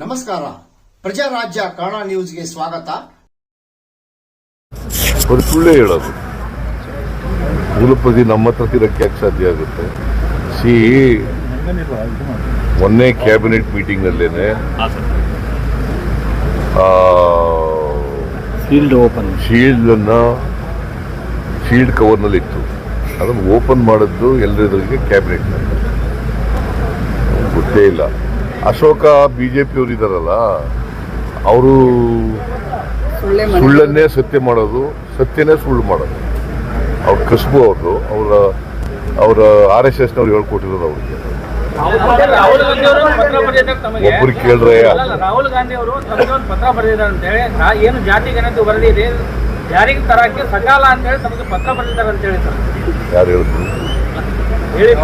ನಮಸ್ಕಾರ. ಪ್ರಜಾರಾಜ್ಯ ಕನ್ನಡ ನ್ಯೂಸ್ಗೆ ಸ್ವಾಗತ. ಸುಳ್ಳೇ ಹೇಳೋದು. ಕುಲಪತಿ ನಮ್ಮ ಹತ್ರ ತಿರಕ್ಕೆ ಯಾಕೆ ಸಾಧ್ಯ ಆಗುತ್ತೆ? ಸಿ ಮೊನ್ನೆ ಕ್ಯಾಬಿನೆಟ್ ಮೀಟಿಂಗ್ನಲ್ಲೇನೆ ಶೀಲ್ಡ್ ಓಪನ್ ಶೀಲ್ಡ್ ಅನ್ನ ಶೀಲ್ಡ್ ಕವರ್ನಲ್ಲಿ ಇತ್ತು ಅದನ್ನು ಓಪನ್ ಮಾಡಿದ್ದು ಎಲ್ಲರಿದ್ರಿಗೆ ಕ್ಯಾಬಿನೆಟ್ ಗೊತ್ತೇ ಇಲ್ಲ. ಅಶೋಕ ಬಿಜೆಪಿ ಅವರು ಇದಾರಲ್ಲ ಅವರು ಸುಳ್ಳನ್ನೇ ಸತ್ಯ ಮಾಡೋದು ಸತ್ಯನೇ ಸುಳ್ಳು ಮಾಡೋದು. ಅವ್ರ ಕಸುಬು ಅವರು ಅವರ ಅವರ ಆರ್ ಎಸ್ ಎಸ್ನವ್ರು ಹೇಳ್ಕೊಟ್ಟಿರೋದು ಅವ್ರಿಗೆ. ರಾಹುಲ್ ಗಾಂಧಿ ಅವರು ಪತ್ರ ಬರೆದಿದ್ದಾರೆ ತಮಗೆ ಒಬ್ರು ಕೇಳ್ರೆ ಅಲ್ಲ, ರಾಹುಲ್ ಗಾಂಧಿ ಅವರು ತಮಗೆ ಒಂದು ಪತ್ರ ಬರೆದಿದ್ದಾರೆ ಅಂತ ಹೇಳಿ ಏನು ಜಾತಿ ಗಣತಿ ವರದಿ ಇದೆ ಜಾರಿಗೆ ತರಕ್ಕೆ ಸಕಾಲ ಅಂತ ಹೇಳಿ ತಮಗೆ ಪತ್ರ ಬರೆದಿದ್ದಾರೆ ಅಂತ ಹೇಳಿ ಸರ್. ಯಾರು ಹೇಳಿದ್ರು? ಹೇಳಿ.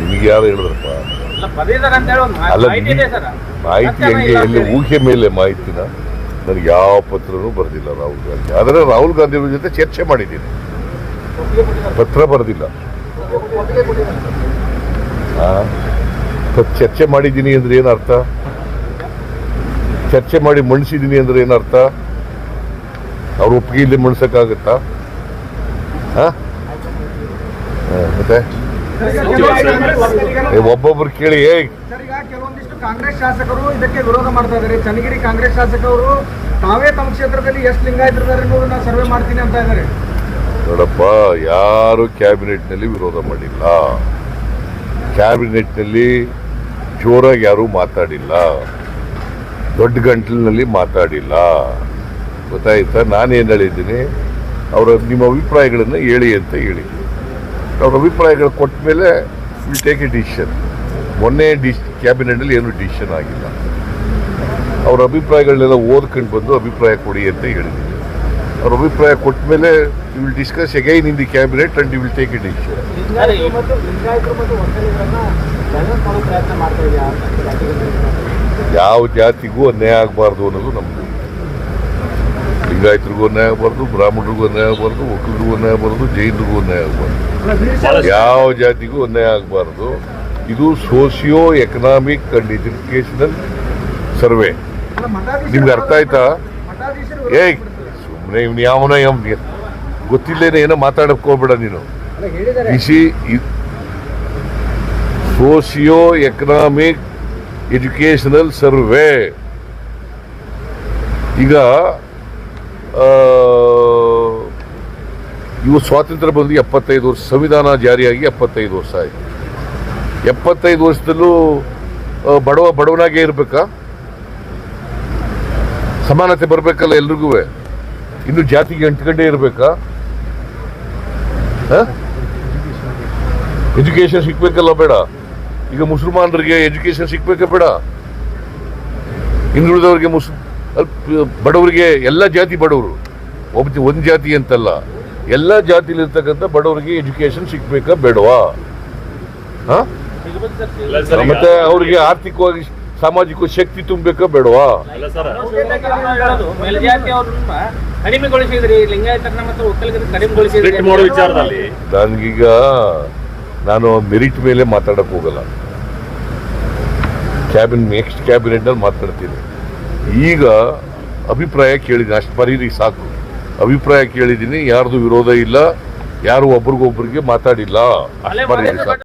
ನಿಮಗೆ ಯಾರು ಹೇಳಿದ್ರಪ್ಪ? ಅಲ್ಲ, ಮಾಹಿತಿ ಹೆಂಗೆ ಎಲ್ಲಿ ಊಹೆ ಮೇಲೆ ಮಾಹಿತಿನ ನನಗೆ ಯಾವ ಪತ್ರನೂ ಬರೆದಿಲ್ಲ ರಾಹುಲ್ ಗಾಂಧಿ. ಆದರೆ ರಾಹುಲ್ ಗಾಂಧಿ ಅವ್ರ ಜೊತೆ ಚರ್ಚೆ ಮಾಡಿದ್ದೀನಿ. ಪತ್ರ ಬರೆದಿಲ್ಲ. ಚರ್ಚೆ ಮಾಡಿದ್ದೀನಿ ಅಂದ್ರೆ ಏನು ಅರ್ಥ? ಚರ್ಚೆ ಮಾಡಿ ಮಣಿಸಿದ್ದೀನಿ ಅಂದ್ರೆ ಏನು ಅರ್ಥ? ಅವ್ರ ಒಪ್ಪಿಗೆ ಇಲ್ಲಿ ಮಣ್ಸಕ್ಕಾಗತ್ತಾ? ಹಾಂ ಮತ್ತೆ? ಒಬ್ಬೊಬ್ರು ಕೇಳಿ ಏ ಸರ್ ಈಗ ಕೆಲವೊಂದಿಷ್ಟು ಕಾಂಗ್ರೆಸ್ ಶಾಸಕರು ಇದಕ್ಕೆ ವಿರೋಧ ಮಾಡ್ತಾ ಇದ್ದಾರೆ. ಚನ್ನಗಿರಿ ಕಾಂಗ್ರೆಸ್ ಶಾಸಕರು ತಾವೇ ತಮ್ಮ ಕ್ಷೇತ್ರದಲ್ಲಿ ಎಷ್ಟು ಲಿಂಗಾಯತರಿದ್ದಾರೆ ಅನ್ನೋದನ್ನ ಸರ್ವೆ ಮಾಡ್ತೀನಿ ಅಂತ ಇದ್ದಾರೆ. ನೋಡಪ್ಪ ಯಾರು ಕ್ಯಾಬಿನೆಟ್ನಲ್ಲಿ ವಿರೋಧ ಮಾಡಿಲ್ಲ. ಕ್ಯಾಬಿನೆಟ್ನಲ್ಲಿ ಜೋರಾಗಿ ಯಾರೂ ಮಾತಾಡಿಲ್ಲ. ದೊಡ್ಡ ಗಂಟಲಿನಲ್ಲಿ ಮಾತಾಡಿಲ್ಲ. ಗೊತ್ತಾಯ್ತಾ? ನಾನೇನು ಹೇಳಿದ್ದೀನಿ? ಅವರ ನಿಮ್ಮ ಅಭಿಪ್ರಾಯಗಳನ್ನು ಹೇಳಿ ಅಂತ ಹೇಳಿ. ಅವ್ರ ಅಭಿಪ್ರಾಯಗಳು ಕೊಟ್ಟ ಮೇಲೆ ವಿಲ್ ಟೇಕ್ ಎ ಡಿಸಿಷನ್ ಮೊನ್ನೆ ಡಿಸ್ ಕ್ಯಾಬಿನೆಟಲ್ಲಿ ಏನು ಡಿಸಿಷನ್ ಆಗಿಲ್ಲ. ಅವ್ರ ಅಭಿಪ್ರಾಯಗಳನ್ನೆಲ್ಲ ಓದ್ಕೊಂಡು ಬಂದು ಅಭಿಪ್ರಾಯ ಕೊಡಿ ಅಂತ ಹೇಳಿದ್ದೀನಿ ಅವ್ರ ಅಭಿಪ್ರಾಯ ಕೊಟ್ಟ ಮೇಲೆ you will discuss again in the cabinet and you will take a decision ಯಾವ ಜಾತಿಗೂ ಅನ್ಯಾಯ ಆಗಬಾರ್ದು ಅನ್ನೋದು ನಮ್ಮದು ಲಿಂಗಾಯತರಿಗೂ ಅನ್ಯಾಯ ಆಗಬಾರ್ದು, ಬ್ರಾಹ್ಮಣರಿಗೂ ಅನ್ಯಾಯ ಆಗಬಾರ್ದು ಒಕ್ಕಲಿಗೂ ಅನ್ಯಾಯ ಆಗಬಾರ್ದು, ಜೈನರಿಗೂ ಅನ್ಯಾಯ ಆಗಬಾರ್ದು. ಯಾವ ಜಾತಿಗೂ ಅನ್ಯಾಯ ಆಗಬಾರ್ದು. ಇದು socio economic and educational survey. ನಿಮ್ಗೆ ಅರ್ಥ ಆಯ್ತಾ? ಏ ಸುಮ್ಮನೆ ಇವ್ನು ಯಾವನ ಯಾವ ಗೊತ್ತಿಲ್ಲೇನೆ ಏನೋ ಮಾತಾಡಕ್ಕೆ ಹೋಗ್ಬೇಡ ನೀನು. ಸೋಶಿಯೋ ಬಿಸಿ ಸೋಸಿಯೋ ಎಕನಾಮಿಕ್ ಎಜುಕೇಶನಲ್ ಸರ್ವೆ. ಈಗ ಇವು ಸ್ವಾತಂತ್ರ್ಯ ಬಂದು ಎಪ್ಪತ್ತೈದು ವರ್ಷ, ಸಂವಿಧಾನ ಜಾರಿಯಾಗಿ ಎಪ್ಪತ್ತೈದು ವರ್ಷ ಆಯಿತು. ಎಪ್ಪತ್ತೈದು ವರ್ಷದಲ್ಲೂ ಬಡವ ಬಡವನಾಗೇ ಇರಬೇಕಾ? ಸಮಾನತೆ ಬರಬೇಕಲ್ಲ ಎಲ್ರಿಗೂ? ಇನ್ನು ಜಾತಿಗೆ ಅಂಟ್ಕೊಂಡೇ ಇರಬೇಕಾ? ಎಜುಕೇಶನ್ ಸಿಕ್ಬೇಕಲ್ಲ ಬೇಡ. ಈಗ ಮುಸಲ್ಮಾನರಿಗೆ ಎಜುಕೇಶನ್ ಸಿಕ್ಬೇಕಾ ಬೇಡ. ಹಿಂದುಳಿದವರಿಗೆ ಮುಸ್ ಬಡವರಿಗೆ ಎಲ್ಲ ಜಾತಿ ಬಡವರು. ಒಬ್ಬ ಒಂದು ಜಾತಿ ಅಂತಲ್ಲ. ಎಲ್ಲ ಜಾತಿಲಿರ್ತಕ್ಕಂಥ ಬಡವರಿಗೆ ಎಜುಕೇಶನ್ ಸಿಗ್ಬೇಕಾ ಬೇಡವಾ? ಹಾ? ಮತ್ತೆ ಅವರಿಗೆ ಆರ್ಥಿಕವಾಗಿ ಸಾಮಾಜಿಕ ಶಕ್ತಿ ತುಂಬಬೇಕಾ ಬೇಡವಾ? ನನಗೀಗ ನಾನು ಮೆರಿಟ್ ಮೇಲೆ ಮಾತಾಡಕ್ ಹೋಗಲ್ಲ. ಕ್ಯಾಬಿನ್ ನೆಕ್ಸ್ಟ್ ಕ್ಯಾಬಿನೆಟ್ನಲ್ಲಿ ಮಾತಾಡ್ತೀನಿ. ಈಗ ಅಭಿಪ್ರಾಯ ಕೇಳಿದ್ದೀನಿ. ಅಷ್ಟು ಬರೀರಿ ಸಾಕು. ಅಭಿಪ್ರಾಯ ಕೇಳಿದ್ದೀನಿ. ಯಾರ್ದು ವಿರೋಧ ಇಲ್ಲ ಯಾರು ಒಬ್ರಿಗೊಬ್ರಿಗೆ ಮಾತಾಡಿಲ್ಲ. ಅಷ್ಟು ಬರೀರಿ ಸಾಕು.